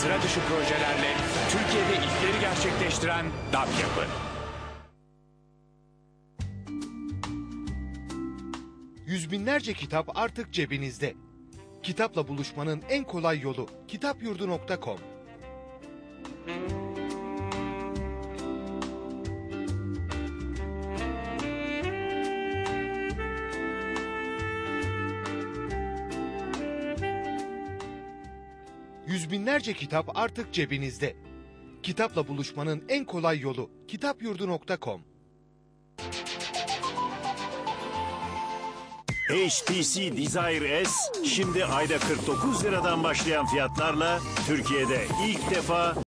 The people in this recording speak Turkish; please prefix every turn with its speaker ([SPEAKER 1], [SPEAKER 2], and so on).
[SPEAKER 1] ürünlerle Türkiye'de ilkleri gerçekleştiren DAP Yapı.
[SPEAKER 2] Yüz binlerce kitap artık cebinizde. Kitapla buluşmanın en kolay yolu kitapyurdu.com. Yüz binlerce kitap artık cebinizde. Kitapla buluşmanın en kolay yolu kitapyurdu.com.
[SPEAKER 3] HTC Desire S şimdi ayda 49 liradan başlayan fiyatlarla Türkiye'de ilk defa